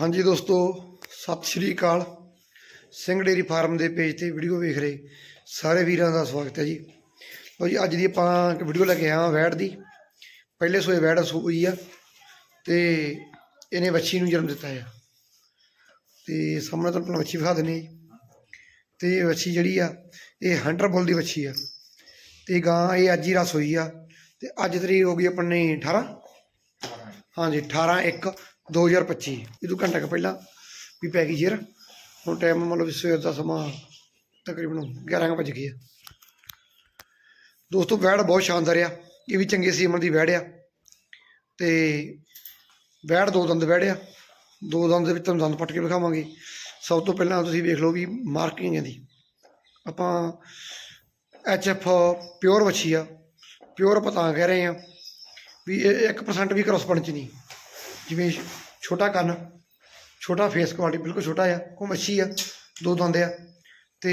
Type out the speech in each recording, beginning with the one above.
ਹਾਂਜੀ ਦੋਸਤੋ, ਸਤਿ ਸ਼੍ਰੀ ਅਕਾਲ। ਸਿੰਘ ਡੇਰੀ ਫਾਰਮ ਦੇ ਪੇਜ ਤੇ ਵੀਡੀਓ ਵੇਖ ਰਹੇ ਸਾਰੇ ਵੀਰਾਂ ਦਾ ਸਵਾਗਤ ਹੈ ਜੀ। ਲਓ ਜੀ, ਅੱਜ ਦੀ ਆਪਾਂ ਇੱਕ ਵੀਡੀਓ ਲੈ ਕੇ ਆਇਆ ਹਾਂ ਵੈੜ ਦੀ। ਪਹਿਲੇ ਸੋਏ ਵੈੜ ਸੂਈ ਆ ਤੇ ਇਹਨੇ ਵੱਛੀ ਨੂੰ ਜਨਮ ਦਿੱਤਾ ਆ। ਤੇ ਸਾਹਮਣੇ ਤੁਹਾਨੂੰ ਪਹਿਲਾਂ ਵੱਛੀ ਵਿਖਾ ਦਿੰਦੇ ਜੀ। ਤੇ ਵੱਛੀ ਜਿਹੜੀ ਆ, ਇਹ ਹੰਡਰ ਬੁੱਲ ਦੀ ਵੱਛੀ ਆ। ਤੇ ਗਾਂ ਇਹ ਅੱਜ ਹੀ ਰਸ ਹੋਈ ਆ। ਤੇ ਅੱਜ ਤਰੀਕ ਹੋ ਗਈ ਆਪਣੀ 18 ਹਾਂਜੀ 18 1 2025 ਇਹ ਤੋਂ ਘੰਟਾ ਕੁ ਪਹਿਲਾਂ ਵੀ ਪੈ ਗਈ ਜੇਰ ਹੁਣ ਟਾਈਮ ਮਤਲਬ ਸਵੇਰ ਦਾ ਸਮਾਂ ਤਕਰੀਬਨ 11 ਕੁ ਵੱਜ ਗਏ ਆ। ਦੋਸਤੋ, ਵੈੜ ਬਹੁਤ ਸ਼ਾਨਦਾਰ ਆ। ਇਹ ਵੀ ਚੰਗੇ ਸੀਮਨ ਦੀ ਵੈੜ ਆ। ਤੇ ਵੈੜ ਦੋ ਦੰਦ ਵੈੜ ਆ। ਦੋ ਦੰਦ ਦੇ ਵਿੱਚ ਤੁਹਾਨੂੰ ਦੰਦ ਪੱਟ ਕੇ ਵਿਖਾਵਾਂਗੇ। ਸਭ ਤੋਂ ਪਹਿਲਾਂ ਤੁਸੀਂ ਵੇਖ ਲਓ ਵੀ ਮਾਰਕਿੰਗ ਇਹਦੀ ਆਪਾਂ ਐਚ ਐਫ ਪਿਓਰ ਵੱਛੀ ਆ। ਪਿਓਰ ਆਪਾਂ ਤਾਂ ਕਹਿ ਰਹੇ ਆ ਵੀ ਇਹ 1% ਵੀ ਕ੍ਰੋਸ ਚ ਨਹੀਂ। ਜਿਵੇਂ ਛੋਟਾ ਕੰਨ, ਛੋਟਾ ਫੇਸ ਕੁਆਲਿਟੀ ਬਿਲਕੁਲ ਛੋਟਾ ਆ ਉਹ ਮੱਛੀ ਆ, ਦੋ ਦੰਦ ਆ, ਤੇ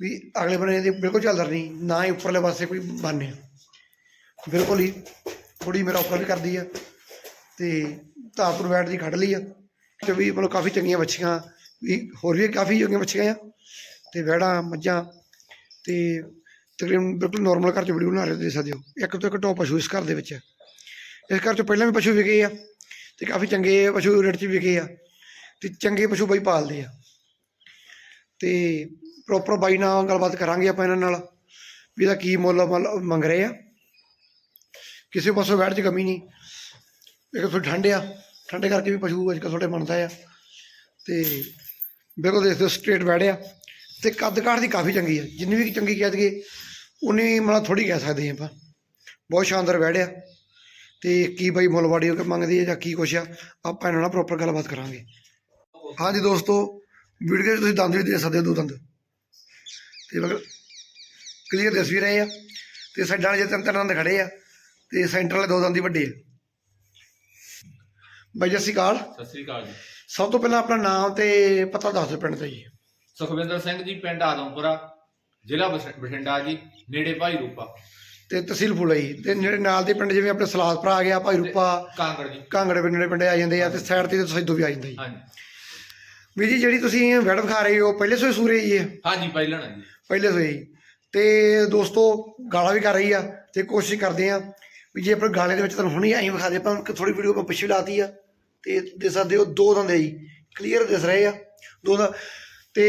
ਵੀ ਅਗਲੇ ਬੰਨੇ ਦੀ ਬਿਲਕੁਲ ਚੱਲਦਰ ਨਹੀਂ, ਨਾ ਹੀ ਉੱਪਰਲੇ ਪਾਸੇ ਕੋਈ ਬੰਨ ਬਿਲਕੁਲ ਹੀ ਥੋੜੀ ਮੇਰਾ ਉੱਪਰ ਵੀ ਕਰਦੀ ਆ, ਤੇ ਧਾਪੁਰ ਵੈਟ ਦੀ ਕੱਢ ਲਈ ਆ, ਤੇ ਵੀ ਮਤਲਬ ਕਾਫੀ ਚੰਗੀਆਂ ਮੱਛੀਆਂ, ਵੀ ਹੋਰ ਵੀ ਕਾਫੀ ਚੰਗੀਆਂ ਬੱਚੀਆਂ ਆ, ਤੇ ਵੈੜਾਂ ਮੱਝਾਂ, ਤੇ ਤਕਰੀਬਨ ਬਿਲਕੁਲ ਨਾਰਮਲ ਘਰ ਚ ਵੀਡੀਓ ਬਣਾ ਰਹੇ ਦੇ ਸਕਦੇ ਹੋ ਇੱਕ ਤੋਂ ਇੱਕ ਟੋਪ ਪਸ਼ੂ ਇਸ ਘਰ ਦੇ ਵਿੱਚ। ਇਸ ਘਰ ਚ ਪਹਿਲਾਂ ਵੀ ਪਸ਼ੂ ਵਿਕੇ ਆ ਤੇ ਕਾਫੀ ਚੰਗੇ ਪਸ਼ੂ ਰੇਟ 'ਚ ਵਿਕੇ ਆ ਤੇ ਚੰਗੇ ਪਸ਼ੂ ਬਾਈ ਪਾਲਦੇ ਆ। ਤੇ ਪ੍ਰੋਪਰ ਬਾਈ ਨਾਲ ਗੱਲਬਾਤ ਕਰਾਂਗੇ ਆਪਾਂ ਇਹਨਾਂ ਨਾਲ ਵੀ ਇਹਦਾ ਕੀ ਮੁੱਲ ਮੱਲ- ਮੰਗ ਰਹੇ ਆ। ਕਿਸੇ ਪਾਸੋਂ ਵੈਟ 'ਚ ਕਮੀ ਨਹੀਂ। ਇੱਕ ਥੋੜੀ ਠੰਡ ਆ, ਠੰਡੇ ਕਰਕੇ ਵੀ ਪਸ਼ੂ ਅੱਜ ਕੱਲ੍ਹ ਥੋੜੇ ਬਣਦਾ ਆ। ਤੇ ਬਿਲਕੁਲ ਦੇਖਦੇ ਦੇ ਸਟ੍ਰੇਟ ਵੈੜ ਆ। ਤੇ ਕੱਦ ਕਾਠ ਦੀ ਕਾਫੀ ਚੰਗੀ ਆ, ਜਿੰਨੀ ਵੀ ਚੰਗੀ ਕਹਿ ਦਈਏ, ਉਨੀ ਮਤਲਬ ਥੋੜੀ ਕਹਿ ਸਕਦੇ ਹਾਂ ਆਪਾਂ। ਬਹੁਤ ਸ਼ਾਨਦਾਰ ਵੈੜ ਆ। ਤੇ ਕੀ ਬਾਈ ਮੁੱਲਵਾੜੀ ਉਹ ਮੰਗਦੀ ਹੈ ਜਾਂ ਕੀ ਕੁਛ ਆ ਆਪਾਂ ਇਹਨਾਂ ਨਾਲ ਪ੍ਰੋਪਰ ਗੱਲਬਾਤ ਕਰਾਂਗੇ। ਹਾਂਜੀ ਦੋਸਤੋ ਵੀਡੀਓ 'ਚ ਤੁਸੀਂ ਦੰਦ ਵੀ ਦੇ ਸਕਦੇ ਹੋ ਦੋ ਦੰਦ। ਤੇ ਮਗਰ ਕਲੀਅਰ ਦਿਸ ਵੀ ਰਹੇ ਆ। ਤੇ ਸਾਈਡਾਂ ਵਾਲੇ ਤਿੰਨ ਤਿੰਨ ਦੰਦ ਖੜੇ ਆ ਤੇ ਸੈਂਟਰ ਵਾਲੇ ਦੋ ਦੰਦ ਹੀ ਵੱਡੇ ਆ। ਬਾਈ ਜੀ ਸਤਿ ਸ਼੍ਰੀ ਅਕਾਲ। ਸਤਿ ਸ੍ਰੀ ਅਕਾਲ ਜੀ। ਸਭ ਤੋਂ ਪਹਿਲਾਂ ਆਪਣਾ ਨਾਮ ਤੇ ਪਤਾ ਦੱਸ ਦਿਓ ਪਿੰਡ ਦਾ ਜੀ। ਸੁਖਵਿੰਦਰ ਸਿੰਘ ਜੀ ਪਿੰਡ ਆਦਮਪੁਰਾ ਜ਼ਿਲ੍ਹਾ ਬਠ- ਬਠਿੰਡਾ ਜੀ ਨੇੜੇ ਭਾਈ ਰੂਪਾ। ਤੇ ਤਹਿਸੀਲ ਫੁਲਈ ਤੇ ਜਿਹੜੇ ਨਾਲ ਦੇ ਪਿੰਡ ਜਿਵੇਂ ਆਪਣੇ ਸਲਾਦਪੁਰਾ ਆ ਗਿਆ ਭਾਈ ਰੂਪਾ ਕਾਂਗੜ ਜੀ। ਕਾਂਗੜੇ ਪਿੰਡ ਦੇ ਪਿੰਡ ਆ ਜਾਂਦੇ ਆ ਤੇ ਸਾਈਡ ਤੇ ਸੈਦੋ ਵੀ ਆ ਜਾਂਦਾ ਜੀ। ਹਾਂਜੀ। ਵੀ ਜੀ ਜਿਹੜੀ ਤੁਸੀਂ ਵੈਡ ਵਿਖਾ ਰਹੇ ਹੋ ਪਹਿਲੇ ਸੋਏ ਸੂਰੇ ਜੀ ਇਹ? ਹਾਂਜੀ ਪਹਿਲਾਂ ਜੀ। ਪਹਿਲੇ ਸੋਏ ਜੀ। ਤੇ ਦੋਸਤੋ ਗਾਲਾਂ ਵੀ ਕਰ ਰਹੀ ਆ ਤੇ ਕੋਸ਼ਿਸ਼ ਕਰਦੇ ਆ ਵੀ ਜੇ ਆਪਣੇ ਗਾਲੇ ਦੇ ਵਿੱਚ ਤੁਹਾਨੂੰ ਹੁਣੀ ਐਂ ਵਿਖਾ ਦੇ ਆਪਾਂ ਥੋੜੀ ਵੀਡੀਓ ਆਪਾਂ ਪਿੱਛੇ ਲਾਤੀ ਆ। ਤੇ ਦੇ ਸਕਦੇ ਹੋ ਦੋ ਦੰਦ ਆ ਜੀ। ਕਲੀਅਰ ਦਿਸ ਰਹੇ ਆ। ਦੋ ਦਾ ਤੇ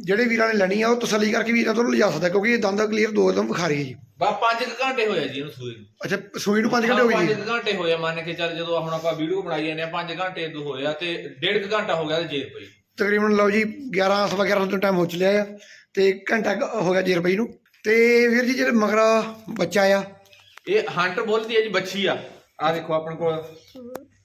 ਜਿਹੜੇ ਵੀਰਾਂ ਨੇ ਲੈਣੀ ਆ ਉਹ ਤਸੱਲੀ ਕਰਕੇ ਵੀਰਾਂ ਤੋਂ ਲਿਜਾ ਸਕਦਾ ਕਿਉਂਕਿ ਇਹ ਦੰਦ ਕਲੀਅਰ ਦੋ ਦੰਦ ਵਿਖਾ ਰਹੀ ਹੈ ਜੀ। ਬਾ 5 ਘੰਟੇ ਹੋਇਆ ਜੀ ਇਹਨੂੰ ਸੂਏ ਨੂੰ। ਅੱਛਾ ਸੂਈ ਨੂੰ 5 ਘੰਟੇ ਹੋ ਗਏ ਜੀ? 5 ਘੰਟੇ ਹੋਇਆ ਮੰਨ ਕੇ ਚੱਲ ਜਦੋਂ ਹੁਣ ਆਪਾਂ ਵੀਡੀਓ ਬਣਾਈ ਜਾਂਦੇ ਆ 5 ਘੰਟੇ ਤੋਂ ਹੋਇਆ ਤੇ ਡੇਢ ਕੁ ਘੰਟਾ ਹੋ ਗਿਆ ਤੇ ਜੇਰ ਪਈ। ਤਕਰੀਬਨ ਲਓ ਜੀ 11 ਸਵਾ 11 ਤੋਂ ਟਾਈਮ ਹੋ ਚਲਿਆ ਆ ਤੇ ਘੰਟਾ ਹੋ ਗਿਆ ਜੀ ਰੁਪਈ ਨੂੰ। ਤੇ ਵੀਰ ਜੀ ਜਿਹੜੇ ਮਗਰਾ ਬੱਚਾ ਆ। ਇਹ ਹੰਟਰ ਬੋਲਦੀ ਹੈ ਜੀ ਬੱਚੀ ਆ। ਆ ਦੇਖੋ ਆਪਣੇ ਕੋਲ।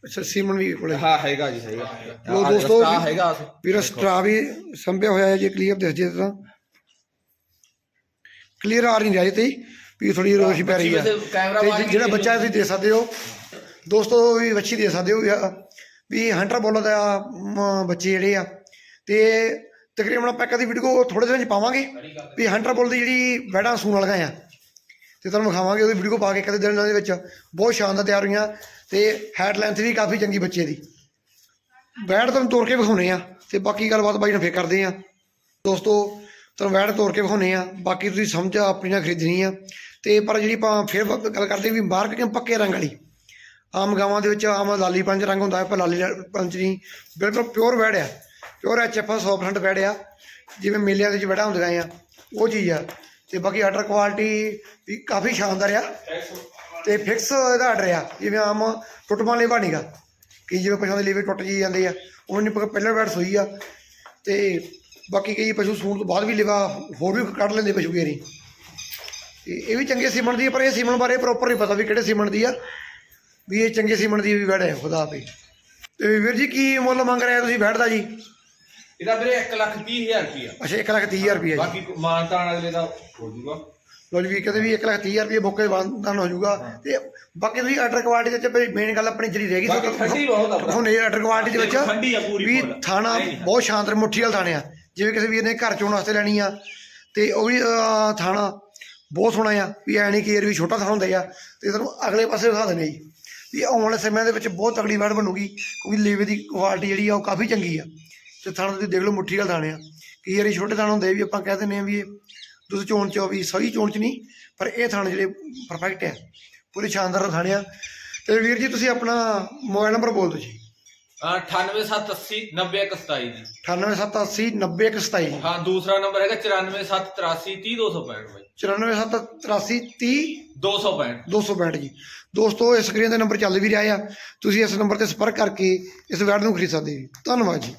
ਅੱਛਾ ਸੀਮਨ ਵੀ ਕੋਲੇ। ਹਾਂ ਹੈਗਾ ਜੀ ਹੈਗਾ। ਲੋ ਆਹ ਦੋਸਤੋ, ਰਸਤਾ ਹੈਗਾ ਵੀਰ ਸਟਰਾ ਵੀ ਸੰਭਿਆ ਹੋਇਆ ਹੈ ਜੇ ਕਲੀਅਰ ਦਿਸ ਜੇ ਤਾਂ। ਕਲੀਅਰ ਆ ਨਹੀਂ ਰਿਹਾ ਤੇ ਵੀ ਥੋੜੀ ਰੋਸ਼ ਪੈ ਰਹੀ ਵੈਸੇ ਕੈਮਰਾ ਤੇ ਜਿਹੜਾ ਬੱਚਾ ਤੁਸੀਂ ਦੇ ਸਕਦੇ ਹੋ ਦੋਸਤੋ ਵੀ ਬੱਚੀ ਦੇ ਸਕਦੇ ਹੋ ਵੀ ਆ- ਵੀ ਹੰਟਰ ਬੋਲੋ ਦਾ ਮ, ਬੱਚੇ ਜਿਹੜੇ ਆ ਤੇ ਤਕਰੀਬਨ ਆਪਾਂ ਕਦੀ ਵੀਡੀਓ ਥੋੜੇ ਦਿਨਾਂ ਚ ਪਾਵਾਂਗੇ ਵੀ ਹੰਟਰ ਬੋਲ ਦੀ ਜਿਹੜੀ ਵੈੜਾਂ ਸੂਣ ਵਾਲੀਆਂ ਆ ਤੇ ਤੁਹਾਨੂੰ ਵਿਖਾਵਾਂਗੇ, ਉਹਦੀ ਵੀਡੀਓ ਪਾ ਕੇ ਕਦੇ ਦਿਨ ਦੇ ਵਿੱਚ। ਬਹੁਤ ਸ਼ਾਨਦਾਰ ਤਿਆਰ ਹੋਈਆਂ ਤੇ ਹੈਡ ਲੈਂਥ ਵੀ ਕਾਫੀ ਚੰਗੀ ਬੱਚੇ ਦੀ। ਵੈੜ ਤੁਹਾਨੂੰ ਤੋੜ ਕੇ ਵਿਖਾਉਣੇ ਆ ਤੇ ਬਾਕੀ ਗੱਲਬਾਤ ਬਾਈ ਨਾਲ ਫੇਰ ਕਰਦੇ ਆ। ਦੋਸਤੋ, ਤੁਹਾਨੂੰ ਵੈੜ ਤੋੜ ਕੇ ਵਿਖਾਉਣੇ ਆ, ਬਾਕੀ ਤੁਸੀਂ ਸਮਝ ਆਪਣੀ ਨਾਲ ਖਰੀਦਣੀ ਆ। ਤੇ ਪਰ ਜਿਹੜੀ ਆਪਾਂ ਫਿਰ ਗੱਲ ਕਰਦੇ ਵੀ ਬਾਹਰ ਮਾਰਕੀਟਿੰਗ ਪੱਕੇ ਰੰਗ ਵਾਲੀ। ਆਮ ਗਾਵਾਂ ਦੇ ਵਿੱਚ ਆਮ ਲਾਲੀ ਪੰਜ ਰੰਗ ਹੁੰਦਾ ਹੈ ਪਰ ਲਾਲੀ ਪੰਜ ਨਹੀਂ। ਬਿਲਕੁਲ ਪਿਓਰ ਵੈੜ ਆ। ਪਿਓਰ ਐਚ ਐਫ 100% ਵੈੜ ਆ। ਜਿਵੇਂ ਮੇਲਿਆਂ ਦੇ ਵਿੱਚ ਵੈੜਾਂ ਹੁੰਦੀਆਂ ਆ, ਉਹ ਚੀਜ਼ ਆ। ਤੇ ਬਾਕੀ ਆਰਡਰ ਕੁਆਲਿਟੀ ਵੀ ਕਾਫੀ ਸ਼ਾਨਦਾਰ ਆ। ਤੇ ਫਿਕਸ ਇਹਦਾ ਆਰਡਰ ਆ, ਜਿਵੇਂ ਆਮ ਟੁੱਟਵਾਂ ਲੇਵਾ ਨਹੀਂਗਾ ਕਿ ਜਿਵੇਂ ਪਸ਼ੂਆਂ ਦੇ ਲੇਵੇ ਟੁੱਟ ਜੀ ਜਾਂਦੇ ਆ ਉਹ ਨਹੀਂ ਪਹਿਲਾਂ ਬੈਠ ਸੋਈ ਆ। ਤੇ ਬਾਕੀ ਕਈ ਪਸ਼ੂ ਸੂਣ ਤੋਂ ਬਾਅਦ ਵੀ ਲੇਵਾ ਹੋਰ ਵੀ ਕੱਢ ਲੈਂਦੇ ਪਸ਼ੂ ਗੇਰੀ ਇਹ ਵੀ ਚੰਗੇ ਸੀਮਨ ਦੀ ਪਰ ਇਹ ਸੀਮਨ ਬਾਰੇ ਪ੍ਰੋਪਰ ਨਹੀਂ ਪਤਾ ਵੀ ਕਿਹੜੇ ਸੀਮਨ ਦੀ ਆ। ਵੀ ਇਹ ਚੰਗੇ ਸੀਮਨ ਦੀ ਵੀ ਬੈਠ ਹੈ ਖੁਦਾ ਆਪੇ। ਤੇ ਵੀਰ ਜੀ ਕੀ ਮੁੱਲ ਮੰਗ ਰਹੇ ਤੁਸੀਂ ਬੈਠਦਾ ਜੀ? ਇਹਦਾ ਵੀਰੇ 1 ਲੱਖ 30 ਹਜ਼ਾਰ ਰੁਪਇਆ ਅੱਛਾ 1 ਲੱਖ 30 ਹਜ਼ਾਰ ਰੁਪਏ ਜੀ। ਬਾਕੀ ਮਾਨਤਾਨ ਅਗਲੇ ਦਾ ਹੋ ਜੂਗਾ ਲੋ ਜੀ ਵੀ ਕਹਿੰਦੇ ਵੀ 1 ਲੱਖ 30 ਹਜ਼ਾਰ ਰੁਪਏ ਬੋਕੇ ਬੰਦਨ ਹੋ ਜਾਊਗਾ। ਤੇ ਬਾਕੀ ਤੁਸੀਂ ਆਰਡਰ ਕੁਆਲਿਟੀ ਦੇ ਵਿੱਚ ਮੇਨ ਗੱਲ ਆਪਣੀ ਜਿਹੜੀ ਰਹਿ ਗਈ ਬਾਕੀ ਠੰਡੀ ਬਹੁਤ ਆ ਭਰਾ। ਹੁਣ ਇਹ ਆਰਡਰ ਕੁਆਲਿਟੀ ਦੇ ਵਿੱਚ ਵੀ। ਥਾਣਾ ਬਹੁਤ ਸ਼ਾਨਦਾਰ ਮੁੱਠੀ ਵਾਲਾ ਥਾਣੇ ਆ। ਜਿਵੇਂ ਕਿਸੇ ਵੀਰ ਨੇ ਘਰ ਚੋਣ ਵਾਸਤੇ ਲੈਣੀ ਆ ਤੇ ਉਹ ਵੀ ਥਾਣਾ ਬਹੁਤ ਸੋਹਣਾ ਆ। ਵੀ ਐ ਨਹੀਂ ਕਿ ਇਹ ਵੀ ਛੋਟਾ ਥਾਣਾ ਹੁੰਦਾ ਆ ਤੇ ਤੁਹਾਨੂੰ ਅਗਲੇ ਪਾਸੇ ਦਿਖਾ ਦਿੰਦੇ ਜੀ। ਵੀ ਆਉਣ ਵਾਲੇ ਸਮਿਆਂ ਦੇ ਵਿੱਚ ਬਹੁਤ ਤਗੜੀ ਵੈੜ ਬਣੂਗੀ ਕਿਉਂਕਿ ਲੇਵੇ ਦੀ ਕੁਆਲਿਟੀ ਜਿਹੜੀ ਆ ਉਹ ਕਾਫੀ ਚੰਗੀ ਆ। ਤੇ ਥਣ ਤੁਸੀਂ ਦੇਖ ਲਓ ਮੁੱਠੀ ਵਾਲਾ ਥਾਣੇ ਆ। ਕਈ ਵਾਰੀ ਛੋਟੇ ਥਣ ਹੁੰਦੇ ਵੀ ਆਪਾਂ ਕਹਿ ਦਿੰਦੇ ਆ ਵੀ ਇਹ ਦੁੱਧ ਚੋਣ ਚ ਵੀ ਸਹੀ ਚੋਣ ਚ ਨਹੀਂ ਪਰ ਇਹ ਥਣ ਜਿਹੜੇ ਪਰਫੈਕਟ ਆ। ਪੂਰੇ ਸ਼ਾਨਦਾਰ ਥਾਣੇ ਆ। ਤੇ ਵੀਰ ਜੀ ਤੁਸੀਂ ਆਪਣਾ ਮੋਬਾਈਲ ਨੰਬਰ ਬੋਲ ਦਿਓ ਜੀ। 98780 90127 ਜੀ। 98780 90127 ਜੀ ਹਾਂ ਦੂਸਰਾ ਨੰਬਰ ਹੈਗਾ 94783 30265 ਬਾਈ। 94783 30 265 265 ਜੀ। ਦੋਸਤੋ ਇਸ ਸਕਰੀਨ ਦੇ ਨੰਬਰ ਚੱਲ ਵੀ ਰਿਹਾ ਆ। ਤੁਸੀਂ ਇਸ ਨੰਬਰ ਤੇ ਸੰਪਰਕ ਕਰਕੇ ਇਸ ਵੈਡ ਨੂੰ ਖਰੀਦ ਸਕਦੇ ਜੀ। ਧੰਨਵਾਦ ਜੀ।